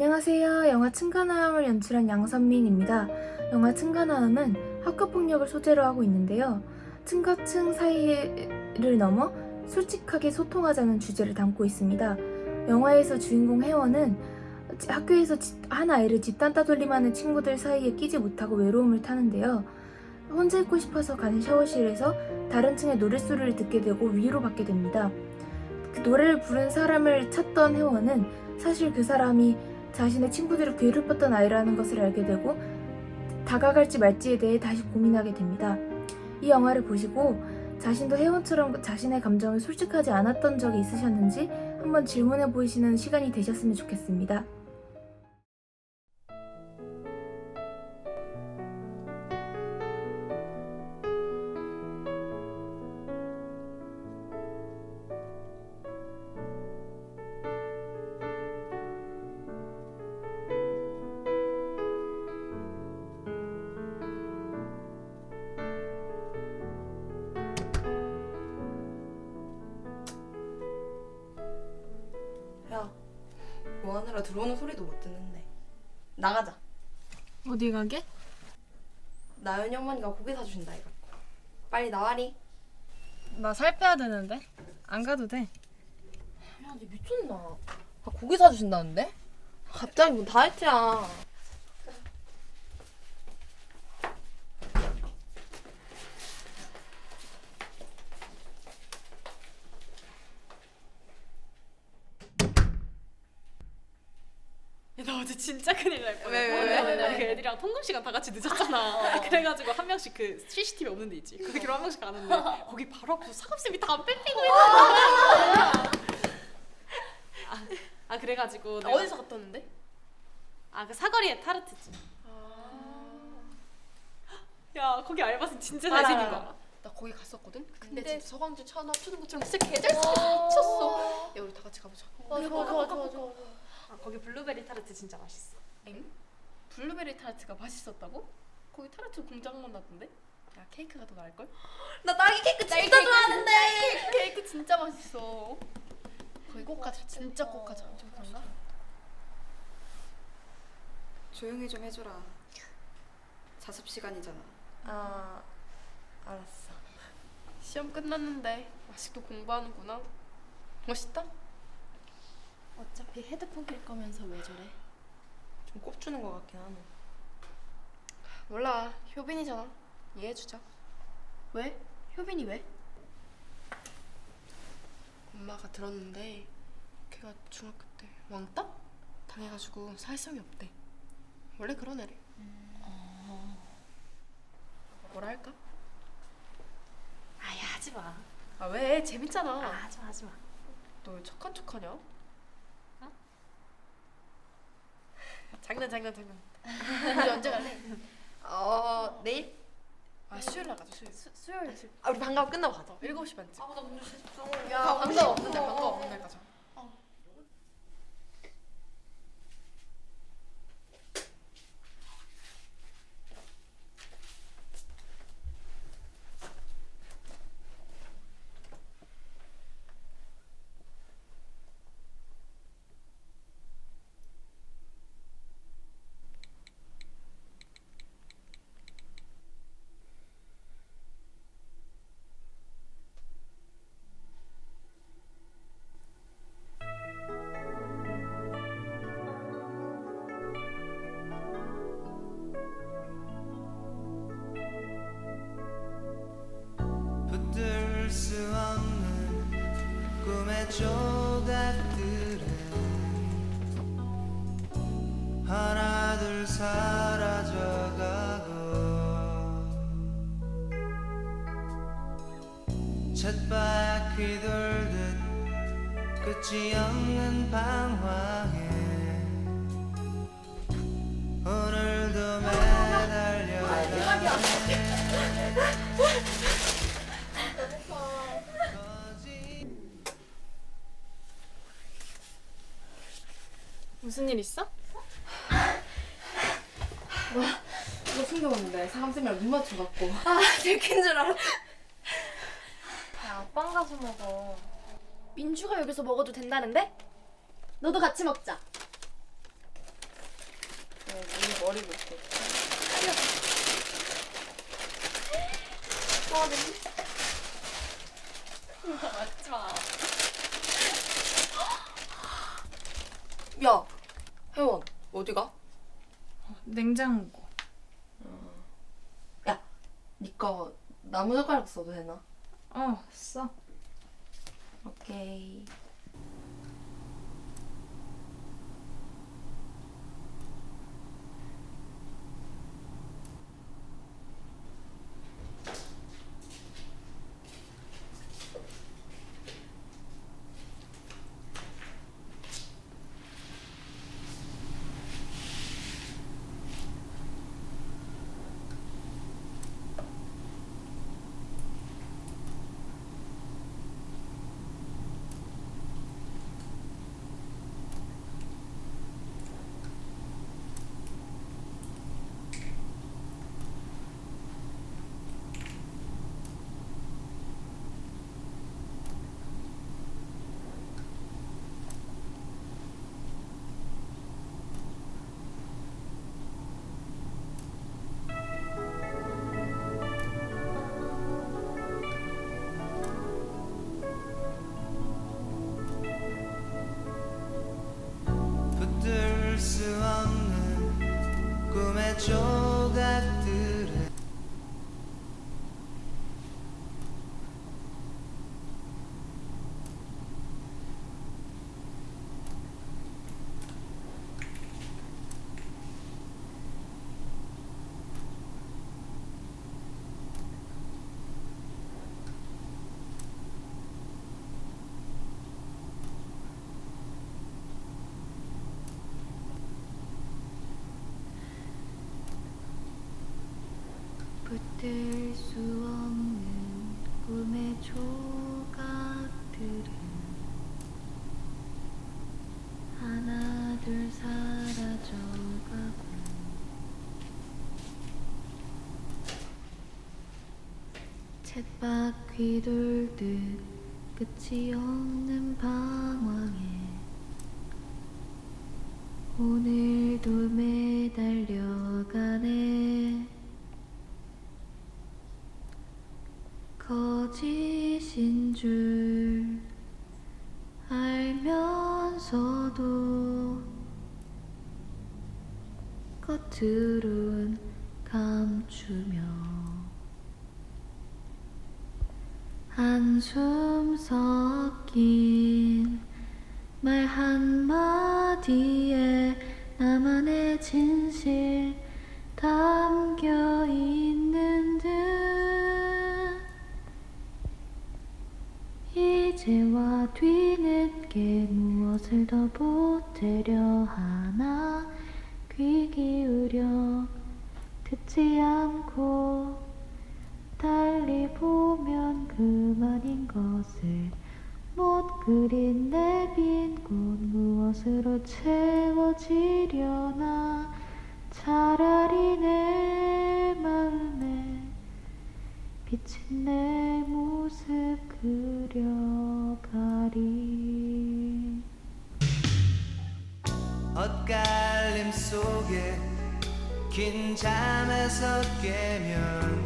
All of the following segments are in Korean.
안녕하세요. 영화 층간화음을 연출한 양선민입니다. 영화 층간화음은 학교폭력을 소재로 하고 있는데요. 층과 층 사이를 넘어 솔직하게 소통하자는 주제를 담고 있습니다. 영화에서 주인공 혜원은 학교에서 집- 한 아이를 집단 따돌림하는 친구들 사이에 끼지 못하고 외로움을 타는데요. 혼자 있고 싶어서 가는 샤워실에서 다른 층의 노랫소리를 듣게 되고 위로 받게 됩니다. 그 노래를 부른 사람을 찾던 혜원은 사실 그 사람이 자신의 친구들을 괴롭혔던 아이라는 것을 알게 되고 다가갈지 말지에 대해 다시 고민하게 됩니다. 이 영화를 보시고 자신도 혜원처럼 자신의 감정을 솔직하지 않았던 적이 있으셨는지 한번 질문해 보시는 시간이 되셨으면 좋겠습니다. 어디 가게? 나연이 어머니가 고기 사주신다 이거. 빨리 나와리. 나 살 빼야 되는데 안 가도 돼. 야, 니 미쳤나? 아, 고기 사주신다는데? 갑자기 뭐 다이어트야. 야, 나 어제 진짜 큰일 날 뻔했어. 왜, 왜, 왜? 애들이랑 통금 시간 다 같이 늦었잖아. 그래가지고 한 명씩 그 CCTV 없는 데 있지. 거기로 한 명씩 가는데 거기 바로 앞에서 사감쌤이 다 뺏기고 있는 거야. 아, 아 그래가지고 내가- 어디서 갔다 왔는데? 아 그 사거리에 타르트집. 야 거기 알바생 진짜 알아, 잘생긴 알아. 거? 나 거기 갔었거든. 근데, 근데- 진짜 서광주 천하 추는 것처럼 진짜 개잘 쳤어. 야, 우리 다 같이 가보자. 어, 좋아 좋아 좋아 좋아. 아 거기 블루베리 타르트 진짜 맛있어. 엥? 블루베리 타르트가 맛있었다고? 거기 타르트 공장만 났던데? 야 케이크가 더 나을 걸? 나 딸기 케이크 진짜 좋아하는데. 케이크 진짜 맛있어. 거기 꼭 가자. 진짜 꼭 가자. 좀 그런가? 조용히 좀 해줘라. 자습 시간이잖아. 아, 알았어. 시험 끝났는데 아직도 공부하는구나. 멋있다. 어차피 헤드폰 낄 거면서 왜 저래? 좀 꼽주는 것 같긴 하네. 몰라. 효빈이잖아. 이해해주자. 왜? 효빈이 왜? 엄마가 들었는데 걔가 중학교 때 왕따? 당해가지고 사회성이 없대. 원래 그런 애래. 뭐라 할까? 아야 하지 마. 아 왜? 재밌잖아. 아 하지 마 하지 마. 너 왜 착한 척하냐? 장난 장난 장난. 우리 언제 갈래? 어, 내일? 아 수요일 날 가자 수요일. 수요일 집. 아, 우리 방과 후 끝나고 가자. 7시 반쯤. 아, 나 오늘 진짜. 야 방과 없는 날 방과 없는 날 가자. 쳇바퀴 돌듯 끝이 없는 방황에 오늘도 매달려 무슨 일 있어? 이거 숨겨봤는데 사감쌤이랑 눈 맞춰갖고. 아 들킨 줄 알았. 야, 빵 가서 먹어. 민주가 여기서 먹어도 된다는데? 너도 같이 먹자. 머리 묶고. 맞지 마. 야, 혜원 어디가? 냉장고. 니꺼 나무 젓가락 써도 되나? 어, 써. 오케이. 꿈의 조각들에 붙들 수 없는 꿈의 조각들은 하나 둘 사라져가고 쳇바퀴 돌듯 끝이 없는 방황에 오늘도 매달려가네 거짓인 줄 알면서도 겉으론 감추며 한숨 섞인 말 한마디에 나만의 진실 담겨 있 이제와 뒤늦게 무엇을 더 보태려 하나? 귀 기울여 듣지 않고 달리 보면 그만인 것을 못 그린 내 빈 곳 무엇으로 채워지려나? 차라리 내 마음에 비친 내 모습 그려가리. 엇갈림 속에 긴 잠에서 깨면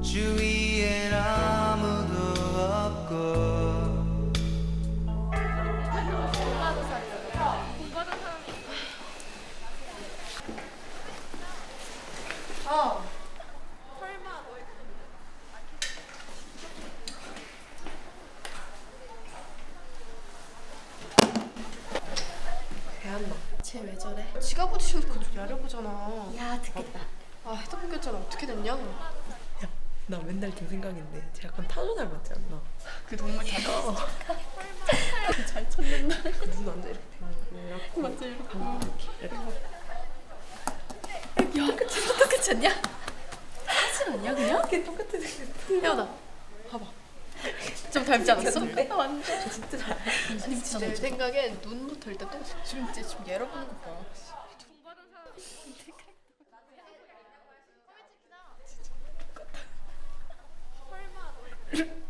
주위엔 아무도 없고 쟤 왜 저래? 지가 부딪혀놓고 좀 야려보잖아. 야 듣겠다. 아 헤드폰 꼈잖아. 어떻게 됐냐? 나 맨날 든 생각인데 쟤 약간 타조 닮았지 않나? 그 동물 다 어. 잘 찾는다. 그눈 완전 이렇게 이렇게 맞아 이렇게. 이렇게 똑같이 않냐? 사실 아니야 그냥? 이렇게 생겼어 혜원아 봐봐. 좀 닮지 않았어? 완전 진짜 잘 아니 진짜 내 생각엔 눈부터 일단 또 지금 쟤 지금 열어보는 거 봐. 쌓인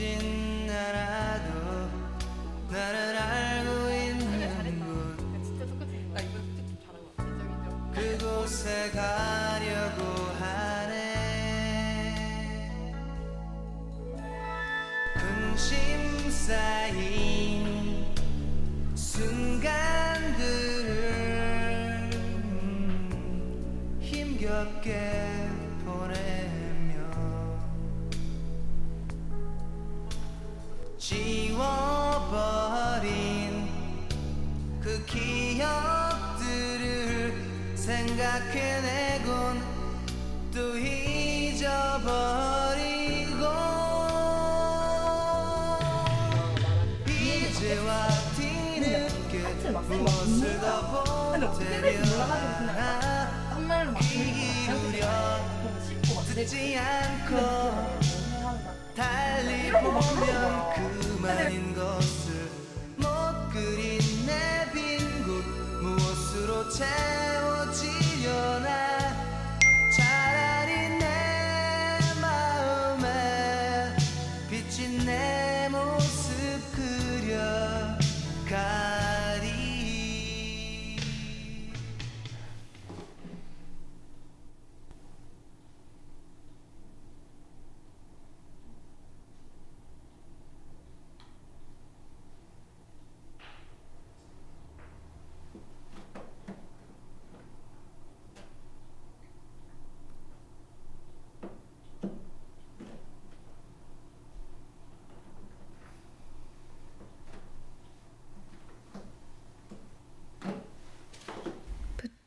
in 뒤늦게 무엇을 더 보태려나 귀 기울여 듣지 않고 달리 보면 그만인 것을 못 그린 내 빈 곳 무엇으로 채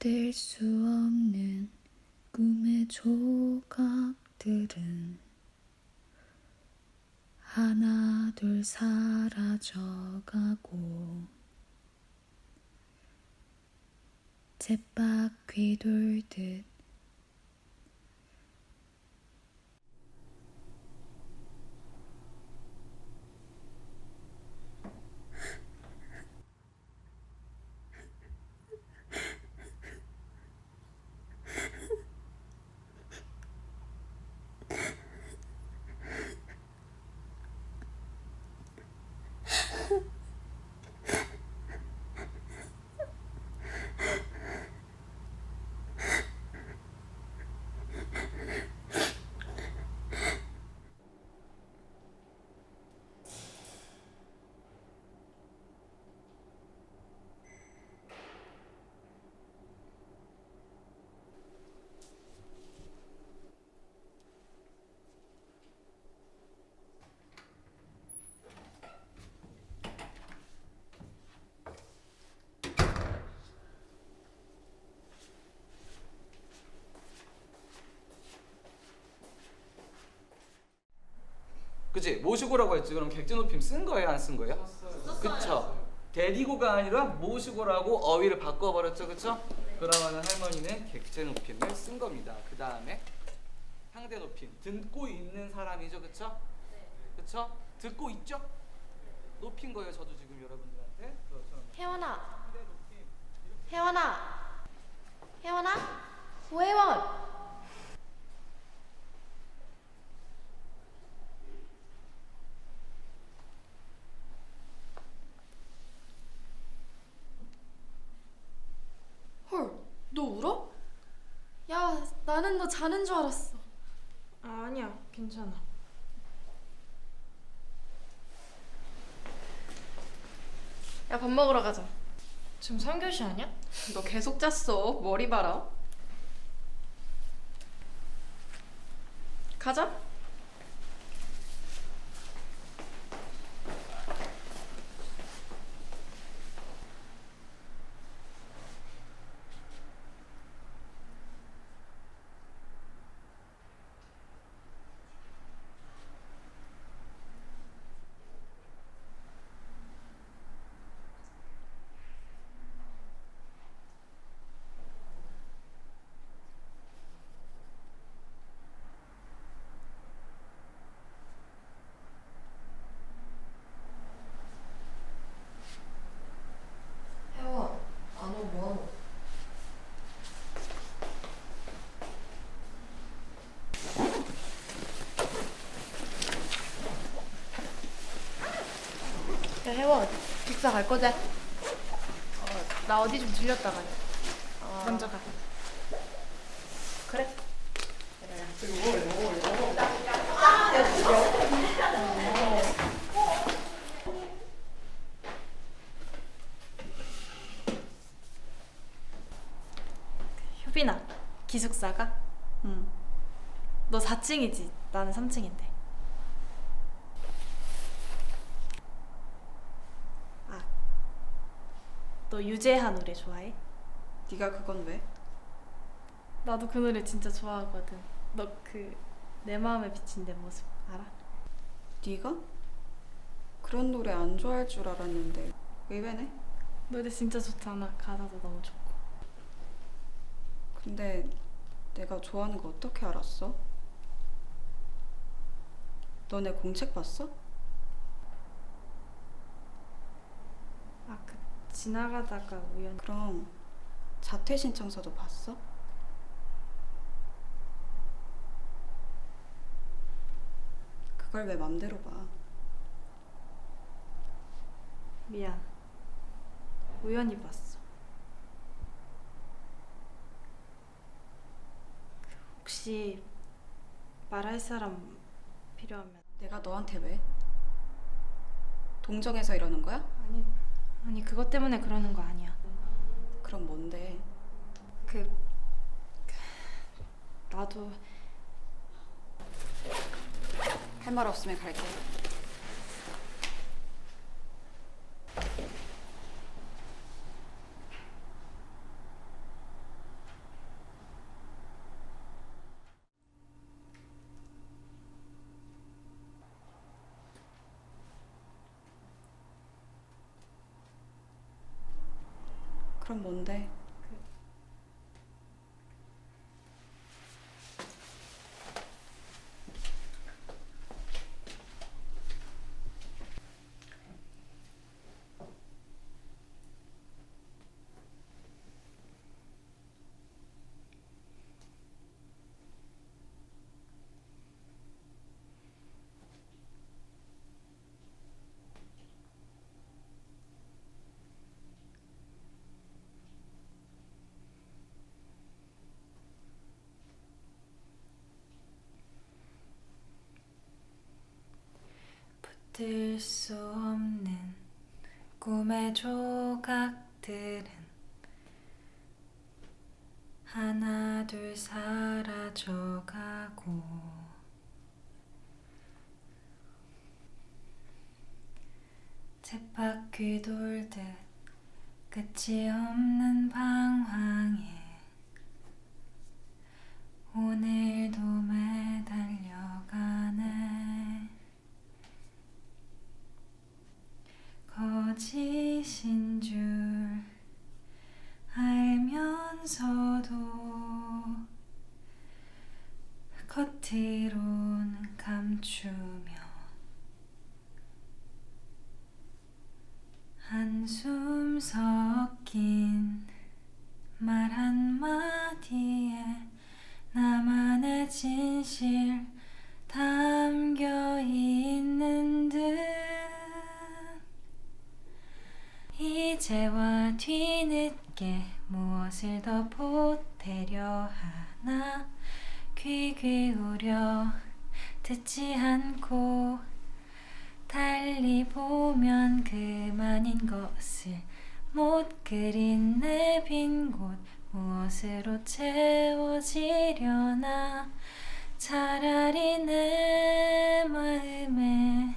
붙들 수 없는 꿈의 조각들은 하나 둘 사라져가고 쳇바퀴 돌듯 그치? 모시고라고 했지. 그럼 객지 높임 쓴 거예요? 안 쓴 거예요? 그쵸? 데리고가 아니라 모시고라고 어휘를 바꿔버렸죠. 그쵸? 그러면 할머니는 객체 높임을 쓴 겁니다. 그 다음에 상대 높임. 듣고 있는 사람이죠. 그쵸? 그쵸? 듣고 있죠? 높인 거예요. 저도 지금 여러분들한테. 그렇죠. 혜원아. 혜원아. 혜원아. 고혜원. 헐, 너 울어? 야, 나는 너 자는 줄 알았어. 아, 아니야. 괜찮아. 야, 밥 먹으러 가자. 지금 3교시 아니야? 너 계속 잤어. 머리 봐라. 가자. 해워 직사 갈 거지? 어, 나 어디 좀 들렸다 가. 어, 먼저 가. 그래. 효빈아, 기숙사가? 응. 너 4층이지? 나는 3층인데. 너 유재하 노래 좋아해? 네가 그건 왜? 나도 그 노래 진짜 좋아하거든. 너 그 내 마음에 비친 내 모습 알아? 네가? 그런 노래 안 좋아할 줄 알았는데 의외네. 노래 진짜 좋잖아. 가사도 너무 좋고. 근데 내가 좋아하는 거 어떻게 알았어? 너네 공책 봤어? 아, 그 지나가다가 우연히 그럼 자퇴 신청서도 봤어? 그걸 왜 맘대로 봐? 미안. 우연히 봤어. 그 혹시 말할 사람 필요하면 내가 너한테 왜? 동정해서 이러는 거야? 아니 아니 그것 때문에 그러는 거 아니야. 그럼 뭔데? 그, 그 나도 할 말 없으면 갈게. 뭔데? 붙을 수 없는 꿈의 조각들은 하나 둘 사라져가고 쳇바퀴 돌듯 끝이 없는 방황에 오늘도 뒤늦게 무엇을 더 보태려 하나? 귀 기울여 듣지 않고 달리 보면 그만인 것을 못 그린 내 빈 곳 무엇으로 채워지려나? 차라리 내 마음에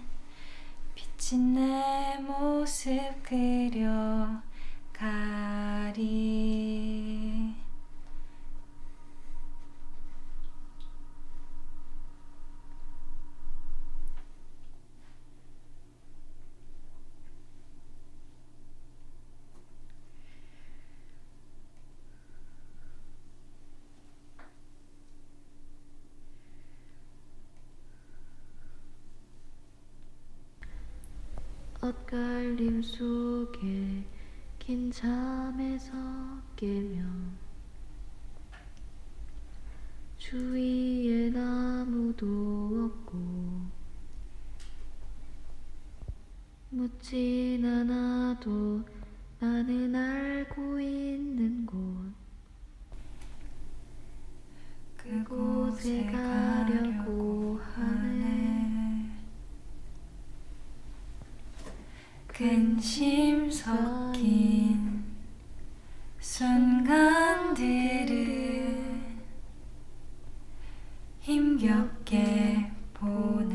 비친 내 모습 그려 가리. 엇갈림 속에 긴 잠에서 깨며 주위엔 아무도 없고 묻진 않아도 나는 알고 있는 곳. 그곳에 가 근심 섞인 순간들을 힘겹게 보다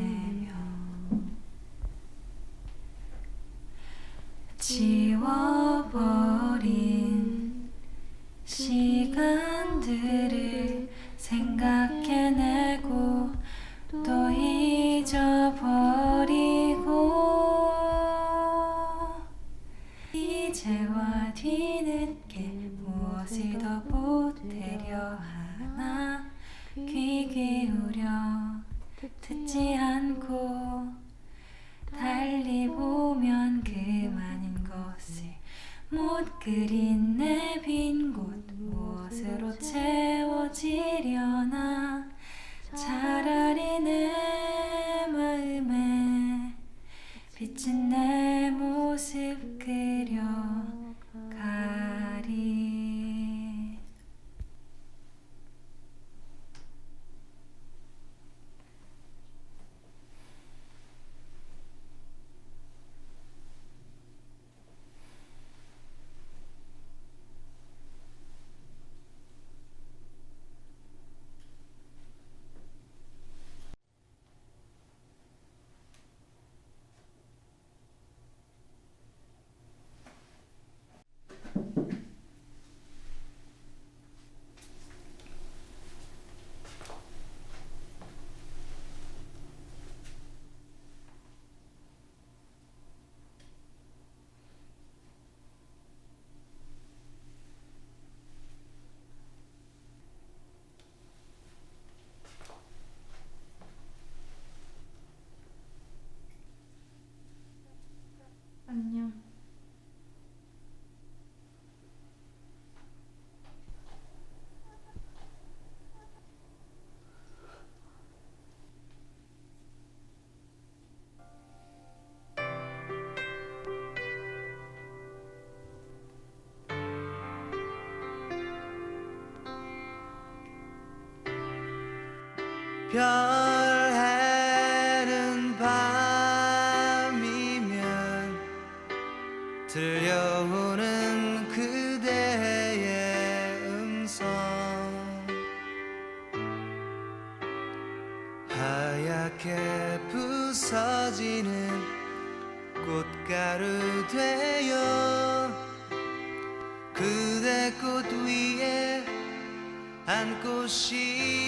못 그린 내 빈 곳 무엇으로 채워지려나? 차라리 내 마음에 비친 내 별 해는 밤이면 들려오는 그대의 음성. 하얗게 부서지는 꽃가루 되어 그대 꽃 위에 안고 싶